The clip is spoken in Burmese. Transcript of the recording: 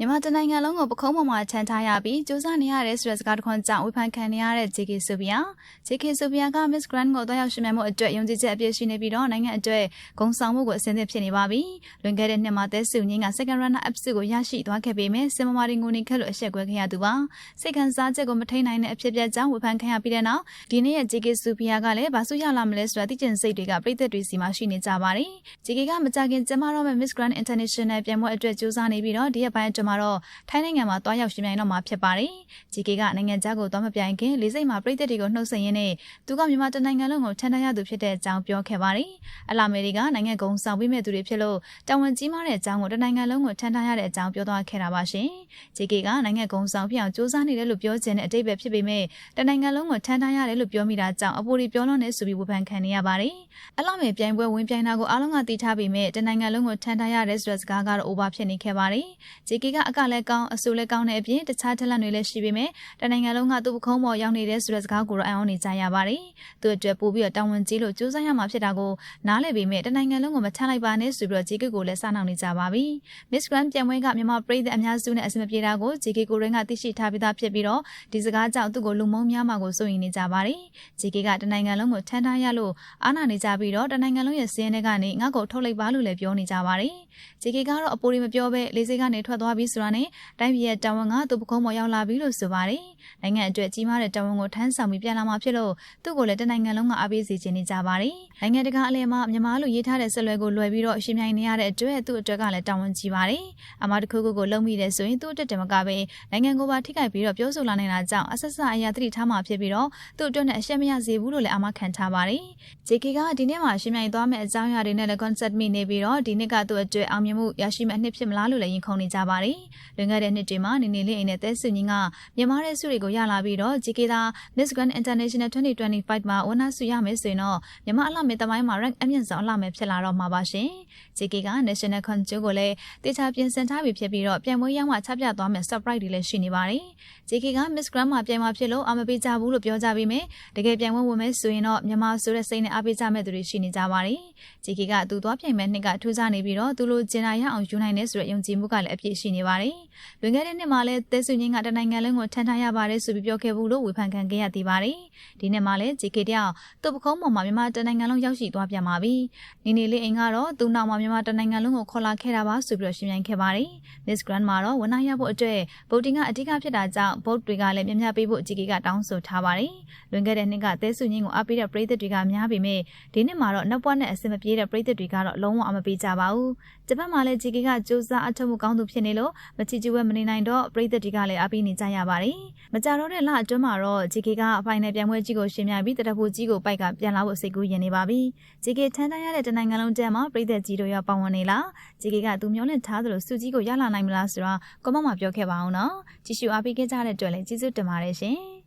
မြန်မာတနိုင်ငံလုံးကိုပခုံးပေါ်မှာခြံထားရပြီးစူးစမ်းနေရတဲ့ဆိုတဲ့စကားတစ်ခွန်းကြောင့်ဝေဖန်ခံနေရတဲ့ JK ဆိုဗီယာ JK ဆိုဗီယာက Miss Grand ကိုတောက်ရောက်ရှင်မြတ်မှုအတွက်ယုံကြည်ချက်အပြည့်ရှိနေပြီးတော့နိုင်ငံအတွက်ဂုဏ်ဆောင်မှုကိုအစဉ်သင့်ဖြစ်နေပါပြီ။လွန်ခဲ့တဲ့နှစ်မှာတဲစုငင်းက Second Runner Up ကိုရရှိသွားခဲ့ပေမဲ့စင်မမာရီငိုနေခက်လို့အဆက်ကွဲခဲ့ရသူပါ။စိတ်ခံစားချက်ကိုမထိန်နိုင်တဲ့အဖြစ်ပြက်ကြောင့်ဝေဖန်ခံရပြီးတဲ့နောက်ဒီနေ့ရဲ့ JK ဆိုဗီယာကလည်းဘာစုရလာမလဲဆိုတာသိကျင်စိတ်တွေကပြည်သက်တွေစီမှာရှိနေကြပါတယ်။ JK ကမကြခင်ကျမတော့မဲ့ Miss Grand International ပြိုင်ပွဲအတွက်စူးစမ်းနေပြီးတော့ဒီရက်ပိုင်းအတွင်းမှာတော့ထိုင်းနိုင်ငံမှာတွားရောက်ရှင်ပြိုင်တော့မှာဖြစ်ပါတယ်။ JK ကနိုင်ငံခြားကိုသွားမပြိုင်ခင်လေးစိတ်မှာပြည်သက်တွေကိုနှုတ်ဆက်ရင်းနဲ့သူကမြန်မာတနိုင်ငံလုံးကိုထန်တရသူဖြစ်တဲ့အကြောင်းပြောခဲ့ပါတယ်။အလာမေရိကနိုင်ငံကုန်းဆောင်ပေးမဲ့သူတွေဖြစ်လို့တာဝန်ကြီးမားတဲ့အကြောင်းကိုတနိုင်ငံလုံးကိုထန်တရတဲ့အကြောင်းပြောသွားခဲ့တာပါရှင်။ JK ကနိုင်ငံကုန်းဆောင်ဖြစ်အောင်စူးစမ်းနေတယ်လို့ပြောခြင်းတဲ့အတိတ်ပဲဖြစ်ပေမဲ့တနိုင်ငံလုံးကိုထန်တရတယ်လို့ပြောမိတာကြောင့်အပေါ်ဒီပြောလွန်နေဆိုပြီးဝေဖန်ခံနေရပါတယ်။အလာမေပြိုင်ပွဲဝင်ပြိုင်တာကိုအားလုံးကသိထားပေမဲ့တနိုင်ငံလုံးကိုထန်တရတဲ့ဆိုတဲ့စကားကတော့ over ဖြစ်နေခဲ့ပါတယ်။ JK ကအကလည်းကောင်းအဆူလည်းကောင်းတဲ့အပြင်တခြားထက်လက်တွေလည်းရှိပေမဲ့တနိုင်ငံလုံးကသူ့ပခုံးပေါ်ရောက်နေတဲ့ဆိုတဲ့စကားကိုတော့အံ့ဩနေကြရပါတယ်။သူ့အတွက်ပို့ပြီးတော့တောင်းဝန်ကြီးလို့ကြိုးစားရမှာဖြစ်တာကိုနားလည်ပေမဲ့တနိုင်ငံလုံးကိုမထမ်းလိုက်ပါနဲ့ဆိုပြီးတော့ JK ကိုလည်းစနှောင်နေကြပါပြီ။ Miss Grand ပြန်ပွဲကမြန်မာပြည်သက်အများစုနဲ့အဆင်မပြေတာကို JK ကိုရင်းကသိရှိထားပြီးသားဖြစ်ပြီးတော့ဒီစကားကြောင့်သူ့ကိုလူမုန်းများမှာကိုစိုးရိမ်နေကြပါတယ်။ JK ကတနိုင်ငံလုံးကိုထမ်းထားရလို့အားနာနေကြပြီးတော့တနိုင်ငံလုံးရဲ့စင်းထဲကနေငါ့ကိုထုတ်လိုက်ပါလို့လည်းပြောနေကြပါတယ်။ JK ကတော့အပိုတွေမပြောဘဲလေးစိတ်ကနေထွက်သွားပြီးဆိုတာနဲ့တိုင်းပြည်ရဲ့တာဝန်ကသူ့ပခုံးပေါ်ရောက်လာပြီလို့ဆိုပါတယ်။နိုင်ငံအတွက်ကြီးမားတဲ့တာဝန်ကိုထမ်းဆောင်ပြီးပြန်လာမှာဖြစ်လို့သူ့ကိုလည်းတနိုင်ငံလုံးကအားပေးစီခြင်းနေကြပါတယ်။နိုင်ငံတကာအလဲမှာမြန်မာလူရေးထားတဲ့ဆက်လွဲကိုလွယ်ပြီးတော့ရှင်မြိုင်နေရတဲ့အတွက်သူ့အတွက်ကလည်းတာဝန်ကြီးပါတယ်။အမတခုခုကိုလုံမိတယ်ဆိုရင်သူ့အတွက်တမကပဲနိုင်ငံကိုပါထိခိုက်ပြီးတော့ပြောဆိုလာနေတာကြောင့်အဆက်ဆက်အရာသတိထားမှဖြစ်ပြီးတော့သူ့အတွက်နဲ့အရှက်မရစေဘူးလို့လည်းအမခံထားပါတယ်။ JK ကဒီနေ့မှာရှင်မြိုင်သွားမယ့်အကြောင်းအရာတွေနဲ့လည်း concept မိနေပြီးတော့ဒီနှစ်ကသူ့အတွက်အောင်မြင်မှုရရှိမယ့်အနှစ်ဖြစ်မလားလို့လည်းရင်ခုန်နေကြပါတယ်။လွန်ခဲ့တဲ့နှစ်တွေမှာနေနေလေးအိမ်နဲ့တဲဆူညင်းကမြန်မာတဲ့ဆုတွေကိုရလာပြီးတော့ JK သာ Miss Grand International 2025မှာဝနဆုရမယ်ဆိုရင်တော့မြန်မာအလှမဲ့တမိုင်းမှာ rank အမြင့်ဆုံးအလှမဲ့ဖြစ်လာတော့မှာပါရှင်။ JK က National Conjure ကိုလည်းတေချာပြင်ဆင်ထားပြီးဖြစ်ပြီးတော့ပြန်ပွဲရောက်မှချပြသွားမယ် surprise တွေလည်းရှိနေပါတယ်။ JK က Miss Grand မှာပြန်မှာဖြစ်လို့အမပေးကြဘူးလို့ပြောကြပြီးမြဲတကယ်ပြန်ပွဲဝင်မယ်ဆိုရင်တော့မြန်မာဆိုတဲ့စိတ်နဲ့အားပေးကြမဲ့သူတွေရှိနေကြပါတယ်။ JK ကသူသွားပြိုင်မဲ့နှစ်ကထူးခြားနေပြီးတော့သူလိုကျင်နာရအောင်ယူနိုင်တဲ့ဆိုတဲ့ယုံကြည်မှုကလည်းအပြည့်ရှိနေပါတယ်။လွန်ခဲ့တဲ့နှစ်မှာလည်းတဲဆုငင်းကတနိုင်ငံလုံးကိုထန်ထားရပါတယ်ဆိုပြီးပြောခဲ့ဘူးလို့ဝေဖန်ခံခဲ့ရသေးပါတယ်။ဒီနှစ်မှာလည်း JK တယောက်သူ့ပခုံးပေါ်မှာမြန်မာတနိုင်ငံလုံးရောက်ရှိသွားပြန်ပါပြီ။နေနေလေးအိမ်ကတော့သူ့နောက်မှာမြန်မာတနိုင်ငံလုံးကိုခေါ်လာခဲ့တာပါဆိုပြီးတော့ရှင်းပြခဲ့ပါတယ်။ Miss Grand မှာတော့ဝန်နာရဖို့အတွက်ဗုဒ္ဓင်ကအဓိကဖြစ်တာကြောင့်ဗုဒ္ဓတွေကလည်းမြင်မြပေးဖို့ JK ကတောင်းဆိုထားပါတယ်။လွန်ခဲ့တဲ့နှစ်ကတဲဆုငင်းကိုအားပေးတဲ့ပရိသတ်တွေကများပေမဲ့ဒီနှစ်မှာတော့နောက်ပွားနဲ့အဆင်မပြေတဲ့ပရိသတ်တွေကတော့လုံးဝအမပေးကြပါဘူး။ဂျပန်မှာလည်း JK ကစူးစမ်းအထောက်မှုကောင်းသူဖြစ်နေလို့မချီကျူဝဲမနေနိုင်တော့ပရိသတ်တွေကလည်းအားပေးနေကြရပါတယ်။မကြတော့တဲ့လအတွင်းမှာတော့ JK ကဖိုင်နယ်ပြိုင်ပွဲကြီးကိုရှင်ပြပြီးတရဖူကြီးကိုပိုက်ကပြန်လာဖို့စိတ်ကူးရင်နေပါပြီ။ JK ထမ်းတန်းရတဲ့တနိုင်ငံလုံးတဲမှာပရိသတ်ကြီးတို့ရောပါဝင်နေလား။ JK ကသူမျိုးနဲ့ထားသလိုစုကြီးကိုရလာနိုင်မလားဆိုတာကွန်မန့်မှာပြောခဲ့ပါအောင်နော်။ကြည့်ရှုအားပေးခဲ့ကြတဲ့အတွက်လည်းကျေးဇူးတင်ပါတယ်ရှင်။